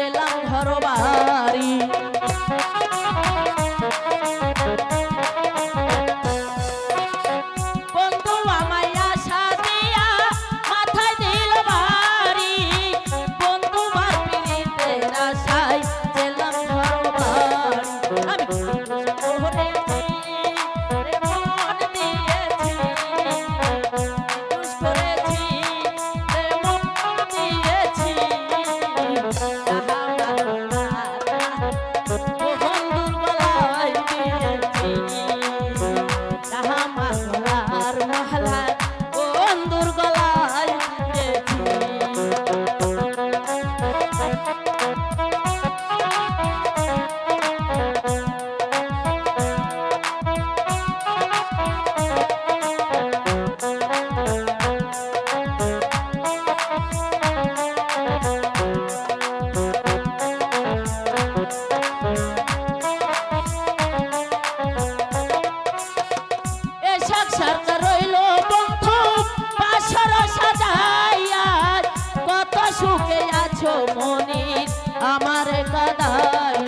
ছিলাম ঘর বাড়ি। মনির আমার কাদায়